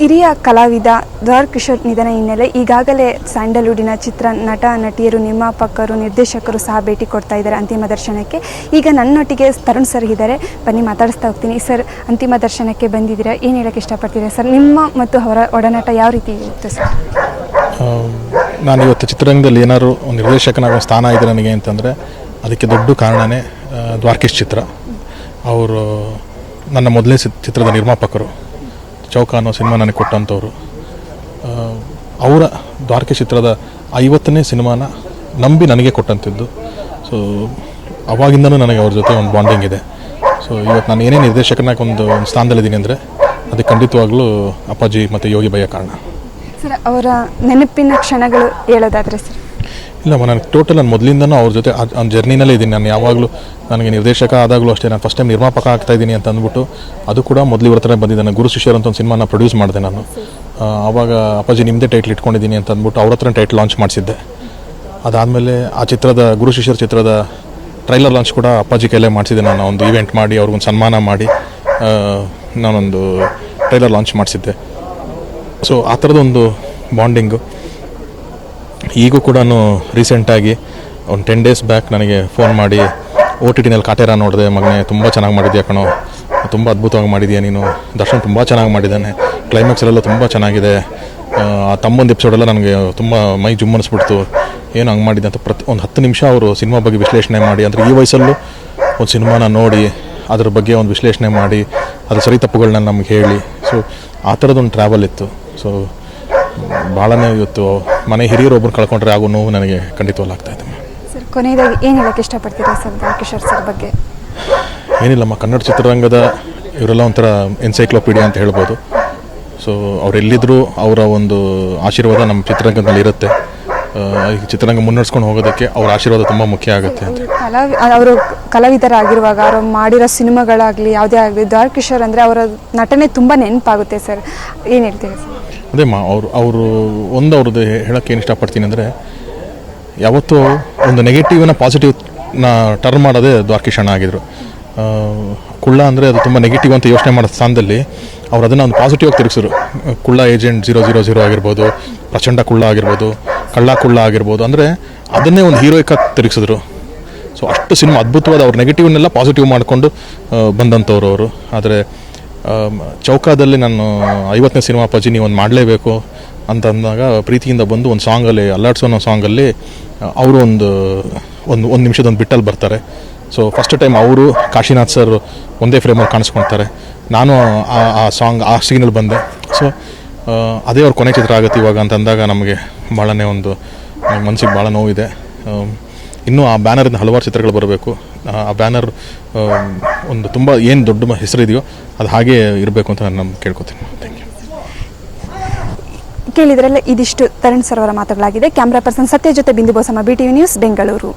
ಹಿರಿಯ ಕಲಾವಿದ ದ್ವಾರ್ ಕಿಶೋರ್ ನಿಧನ ಹಿನ್ನೆಲೆ ಈಗಾಗಲೇ ಸ್ಯಾಂಡಲ್ವುಡಿನ ಚಿತ್ರ ನಟ, ನಟಿಯರು, ನಿರ್ಮಾಪಕರು, ನಿರ್ದೇಶಕರು ಸಹ ಭೇಟಿ ಕೊಡ್ತಾ ಇದ್ದಾರೆ ಅಂತಿಮ ದರ್ಶನಕ್ಕೆ. ಈಗ ನನ್ನೊಟ್ಟಿಗೆ ತರುಣ್ ಸರ್ ಇದ್ದಾರೆ. ಬನ್ನಿ ಮಾತಾಡಿಸ್ತಾ ಹೋಗ್ತೀನಿ. ಸರ್, ಅಂತಿಮ ದರ್ಶನಕ್ಕೆ ಬಂದಿದ್ದೀರಾ? ಏನು ಹೇಳಕ್ಕೆ ಇಷ್ಟಪಡ್ತೀರಾ? ಸರ್, ನಿಮ್ಮ ಮತ್ತು ಅವರ ಒಡನಾಟ ಯಾವ ರೀತಿ ಇತ್ತು ಸರ್? ನಾನು ಇವತ್ತು ಚಿತ್ರರಂಗದಲ್ಲಿ ಏನಾದರೂ ನಿರ್ದೇಶಕನಾಗೋ ಸ್ಥಾನ ಇದೆ ನನಗೆ ಅಂತಂದರೆ ಅದಕ್ಕೆ ದೊಡ್ಡ ಕಾರಣನೇ ದ್ವಾರ್ಕೇಶ್ ಚಿತ್ರ. ಅವರು ನನ್ನ ಮೊದಲನೇ ಚಿತ್ರದ ನಿರ್ಮಾಪಕರು. ಚೌಕ ಅನ್ನೋ ಸಿನಿಮಾ ನನಗೆ ಕೊಟ್ಟಂಥವ್ರು ಅವರ ದ್ವಾರಕೆ ಚಿತ್ರದ ಐವತ್ತನೇ ಸಿನಿಮಾನ ನಂಬಿ ನನಗೆ ಕೊಟ್ಟಂಥದ್ದು ಸೊ ಅವಾಗಿಂದನೂ ನನಗೆ ಅವ್ರ ಜೊತೆ ಒಂದು ಬಾಂಡಿಂಗ್ ಇದೆ. ಸೊ ಇವತ್ತು ನಾನು ಏನೇ ನಿರ್ದೇಶಕನಾಗಿ ಒಂದು ಒಂದು ಸ್ಥಾನದಲ್ಲಿದ್ದೀನಿ ಅಂದರೆ ಅದಕ್ಕೆ ಖಂಡಿತವಾಗ್ಲೂ ಅಪ್ಪಾಜಿ ಮತ್ತು ಯೋಗಿ ಬಯ್ಯ ಕಾರಣ. ಸರ್, ಅವರ ನೆನಪಿನ ಕ್ಷಣಗಳು ಹೇಳೋದಾದರೆ ಸರ್? ಇಲ್ಲ ನಾನು ಟೋಟಲ್ ನಾನು ಮೊದಲಿಂದನೂ ಅವ್ರ ಜೊತೆ ಆ ಜರ್ನಿನಲ್ಲೇ ಇದ್ದೀನಿ. ನಾನು ಯಾವಾಗಲೂ ನನಗೆ ನಿರ್ದೇಶಕ ಆದಾಗಲೂ ಅಷ್ಟೇ, ನಾನು ಫಸ್ಟ್ ಟೈಮ್ ನಿರ್ಮಾಪಕ ಆಗ್ತಾ ಇದ್ದೀನಿ ಅಂತ ಅಂದ್ಬಿಟ್ಟು ಅದು ಕೂಡ ಮೊದಲು ಇವ್ರ ಹತ್ರ ನಾನು ಗುರು ಶಿಷ್ಯರ್ ಅಂತ ಒಂದು ಸಿನಿಮಾನ ಪ್ರೊಡ್ಯೂಸ್ ಮಾಡಿದೆ ನಾನು. ಆವಾಗ ಅಪ್ಪಾಜಿ ನಿಮ್ಮದೇ ಟೈಟ್ಲ್ ಇಟ್ಕೊಂಡಿದ್ದೀನಿ ಅಂತ ಅಂದ್ಬಿಟ್ಟು ಅವ್ರ ಹತ್ರ ಟೈಟ್ಲ್ ಲಾಂಚ್ ಮಾಡಿಸಿದ್ದೆ. ಅದಾದಮೇಲೆ ಆ ಚಿತ್ರದ, ಗುರು ಶಿಷ್ಯರ್ ಚಿತ್ರದ ಟ್ರೈಲರ್ ಲಾಂಚ್ ಕೂಡ ಅಪ್ಪಾಜಿ ಕೈಲೇ ಮಾಡಿಸಿದ್ದೆ ನಾನು. ಒಂದು ಇವೆಂಟ್ ಮಾಡಿ, ಅವ್ರಿಗೊಂದು ಸನ್ಮಾನ ಮಾಡಿ ನಾನೊಂದು ಟ್ರೈಲರ್ ಲಾಂಚ್ ಮಾಡಿಸಿದ್ದೆ. ಸೊ ಆ ಥರದೊಂದು ಬಾಂಡಿಂಗು ಈಗೂ ಕೂಡ ರೀಸೆಂಟಾಗಿ ಒಂದು ಟೆನ್ ಡೇಸ್ ಬ್ಯಾಕ್ ನನಗೆ ಫೋನ್ ಮಾಡಿ ಒ ಟಿ ಟಿನಲ್ಲಿ ಕಾಟೇರ ನೋಡಿದೆ ಮಗನೇ ತುಂಬ ಚೆನ್ನಾಗಿ ಮಾಡಿದ್ಯಾ ಕಣೋ ತುಂಬ ಅದ್ಭುತವಾಗಿ ಮಾಡಿದ್ಯಾ ನೀನು ದರ್ಶನ್ ತುಂಬ ಚೆನ್ನಾಗಿ ಮಾಡಿದ್ದಾನೆ ಕ್ಲೈಮ್ಯಾಕ್ಸಲ್ಲೆಲ್ಲ ತುಂಬ ಚೆನ್ನಾಗಿದೆ ಆ, ತಮ್ಮೊಂದು ಎಪಿಸೋಡೆಲ್ಲ ನನಗೆ ತುಂಬ ಮೈ ಜುಮ್ಮನಿಸ್ಬಿಡ್ತು ಏನು ಹಂಗೆ ಮಾಡಿದ್ದೆ ಅಂತ ಪ್ರತಿ ಒಂದು ಹತ್ತು ನಿಮಿಷ ಅವರು ಸಿನಿಮಾ ಬಗ್ಗೆ ವಿಶ್ಲೇಷಣೆ ಮಾಡಿ ಅಂದರೆ ಈ ವಯಸ್ಸಲ್ಲೂ ಒಂದು ಸಿನಿಮಾನ ನೋಡಿ ಅದ್ರ ಬಗ್ಗೆ ಒಂದು ವಿಶ್ಲೇಷಣೆ ಮಾಡಿ ಅದ್ರ ಸರಿ ತಪ್ಪುಗಳನ್ನ ನಮ್ಗೆ ಹೇಳಿ ಸೊ ಆ ಥರದೊಂದು ಟ್ರಾವೆಲ್ ಇತ್ತು ಸೊ ಭಾಳನೇ ಇವತ್ತು ಮನೆ ಹಿರಿಯರು ಒಬ್ಬರು ಕಳ್ಕೊಂಡ್ರೆ ಆಗೋ ನೋವು ನನಗೆ ಖಂಡಿತವಾಗ್ತಾ ಇದೆ ಸರ್ ಕೊನೆಯದಾಗಿ ಏನು ಹೇಳಕ್ಕೆ ಇಷ್ಟಪಡ್ತೀರಾ ಸರ್ ಕಿಶೋರ್ ಸರ್ ಬಗ್ಗೆ? ಏನಿಲ್ಲಮ್ಮ ಕನ್ನಡ ಚಿತ್ರರಂಗದ ಇವರೆಲ್ಲ ಒಂಥರ ಎನ್ಸೈಕ್ಲೋಪೀಡಿಯಾ ಅಂತ ಹೇಳ್ಬೋದು. ಸೊ ಅವರೆಲ್ಲಿದ್ದರೂ ಅವರ ಒಂದು ಆಶೀರ್ವಾದ ನಮ್ಮ ಚಿತ್ರರಂಗದಲ್ಲಿ ಇರುತ್ತೆ. ಈ ಚಿತ್ರರಂಗ ಮುನ್ನಡೆಸ್ಕೊಂಡು ಹೋಗೋದಕ್ಕೆ ಅವ್ರ ಆಶೀರ್ವಾದ ತುಂಬ ಮುಖ್ಯ ಆಗುತ್ತೆ ಅಂತ. ಕಲಾವಿ ಅವರು ಕಲಾವಿದರಾಗಿರುವಾಗ ಅವರು ಮಾಡಿರೋ ಸಿನಿಮಾಗಳಾಗಲಿ ಯಾವುದೇ ಆಗಲಿ ದ್ವಾರ್ ಕಿಶೋರ್ ಅಂದರೆ ಅವರ ನಟನೆ ತುಂಬ ನೆನಪಾಗುತ್ತೆ ಸರ್. ಏನು ಹೇಳ್ತೀರಿ ಸರ್? ಅದೇ ಮಾ, ಅವರು ಅವರು ಒಂದು ಅವ್ರದ್ದು ಹೇಳೋಕ್ಕೆ ಏನು ಇಷ್ಟಪಡ್ತೀನಿ ಅಂದರೆ, ಯಾವತ್ತೂ ಒಂದು ನೆಗೆಟಿವ್ನ ಪಾಸಿಟಿವ್ನ ಟರ್ನ್ ಮಾಡೋದೇ ದ್ವಾರಕಿಶಣ್ಣ ಆಗಿದ್ರು. ಕುಳ್ಳ ಅಂದರೆ ಅದು ತುಂಬ ನೆಗೆಟಿವ್ ಅಂತ ಯೋಚನೆ ಮಾಡೋ ಸ್ಥಾನದಲ್ಲಿ ಅವ್ರು ಅದನ್ನು ಒಂದು ಪಾಸಿಟಿವ್ ಆಗಿ ತಿರುಗಿಸಿದ್ರು. ಕುಳ್ಳ ಏಜೆಂಟ್ ಜೀರೋ ಜೀರೋ ಜೀರೋ ಆಗಿರ್ಬೋದು, ಪ್ರಚಂಡ ಕುಳ್ಳ ಆಗಿರ್ಬೋದು, ಕಳ್ಳ ಕುಳ್ಳ ಆಗಿರ್ಬೋದು, ಅಂದರೆ ಅದನ್ನೇ ಒಂದು ಹೀರೋಯಿಕ ತಿರುಗಿಸಿದ್ರು. ಸೊ ಅಷ್ಟು ಸಿನಿಮಾ ಅದ್ಭುತವಾದ ಅವ್ರ ನೆಗೆಟಿವ್ನೆಲ್ಲ ಪಾಸಿಟಿವ್ ಮಾಡಿಕೊಂಡು ಬಂದಂಥವ್ರು ಅವರು. ಆದರೆ ಚೌಕಾದಲ್ಲಿ ನಾನು ಐವತ್ತನೇ ಸಿನಿಮಾ ಅಪ್ಪಾಜಿ ನೀವು ಒಂದು ಮಾಡಲೇಬೇಕು ಅಂತ ಅಂದಾಗ ಪ್ರೀತಿಯಿಂದ ಬಂದು ಒಂದು ಸಾಂಗಲ್ಲಿ, ಅಲ್ಲಾಡ್ಸೋ ಅನ್ನೋ ಸಾಂಗಲ್ಲಿ ಅವರು ಒಂದು ಒಂದು ಒಂದು ನಿಮಿಷದೊಂದು ಬಿಟ್ಟಲ್ಲಿ ಬರ್ತಾರೆ. ಸೊ ಫಸ್ಟ್ ಟೈಮ್ ಅವರು ಕಾಶಿನಾಥ್ ಸರ್ ಒಂದೇ ಫ್ರೇಮಲ್ಲಿ ಕಾಣಿಸ್ಕೊಳ್ತಾರೆ ನಾನು ಆ- ಸಾಂಗ್, ಆ ಸೀನಲ್ಲಿ ಬಂದೆ. ಸೊ ಅದೇ ಅವ್ರ ಕೊನೆ ಚಿತ್ರ ಆಗುತ್ತೆ ಇವಾಗ ಅಂತ ಅಂದಾಗ ನಮಗೆ ಭಾಳನೇ ಒಂದು ಮನಸ್ಸಿಗೆ ಭಾಳ ನೋವಿದೆ. ಇನ್ನೂ ಆ ಬ್ಯಾನರಿಂದ ಹಲವಾರು ಚಿತ್ರಗಳು ಬರಬೇಕು. ಆ ಬ್ಯಾನರ್ ಒಂದು ತುಂಬ ಏನು ದೊಡ್ಡ ಹೆಸರಿದೆಯೋ ಅದು ಹಾಗೆ ಇರಬೇಕು ಅಂತ ನಾನು ಕೇಳ್ಕೊತೀನಿ. ಥ್ಯಾಂಕ್ ಯು ಕೇಳಿದ್ರಲ್ಲ ಇದಿಷ್ಟು ತರಣ್ ಸರ್ವರ ಮಾತುಗಳಾಗಿದೆ. ಕ್ಯಾಮ್ರಾ ಪರ್ಸನ್ ಸತ್ಯ ಜೊತೆ Bindu Bosamma B TV news Bengaluru.